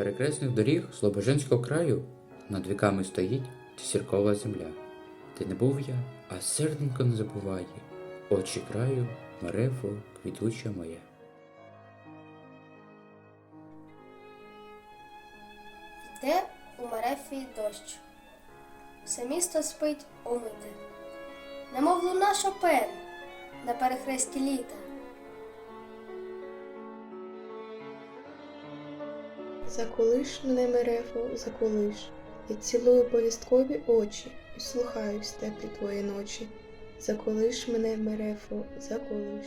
перекресних доріг Слобоженського краю над віками стоїть сіркова земля. Де не був я, а серденько не забуває. Очі краю, мерефо, квітуча моя. Йде у Мерефії дощ. Все місто спить умите, немов луна Шопен на перехресті літа. Заколиш мене мерефо, заколиш. Я цілую повісткові очі і слухаюсь теплі твої ночі. Заколиш мене мерефо, заколиш.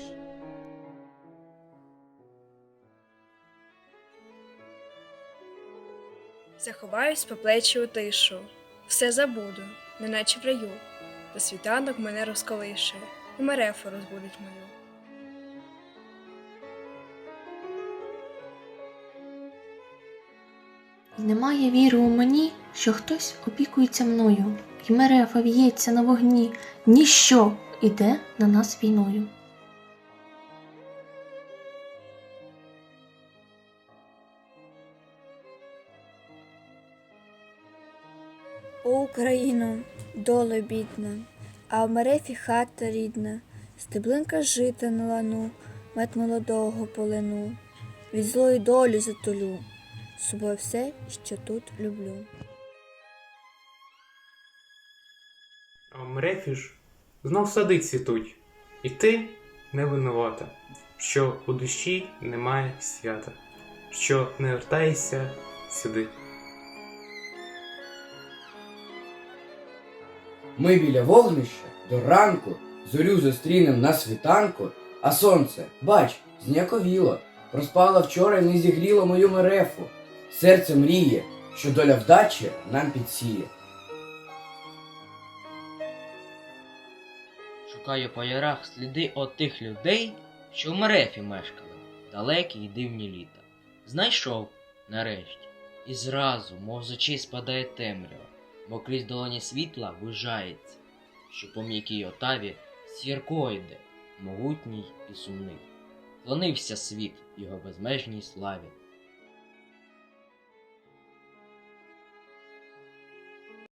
Заховаюсь по плечі у тишу, все забуду, неначе в раю, та світанок мене розколише, і мерефу розбудить мою. І немає віри у мені, що хтось опікується мною, і мерефа в'ється на вогні, ніщо іде на нас війною. О, Україно, доле бідна, а в мерефі хата рідна, стеблинка жита на лану, мед молодого полину, від злої долі затулю, собою все, що тут люблю. А в Мрефі ж знов сади цвітуть, і ти не винувата, що у душі немає свята, що не вертаєшся сюди. Ми біля вогнища до ранку зорю зустрінем на світанку, а сонце, бач, зняковіло, проспало вчора і не зігріло мою мерефу. Серце мріє, що доля вдачі нам підсіє. Шукаю по ярах сліди от тих людей, що в Мерефі мешкали, далекі й дивні літа. Знайшов, нарешті, і зразу, мов з очей спадає темрява, бо крізь долоні світла вижається, що по м'якій отаві сірко йде, могутній і сумний. Клонився світ його безмежній славі.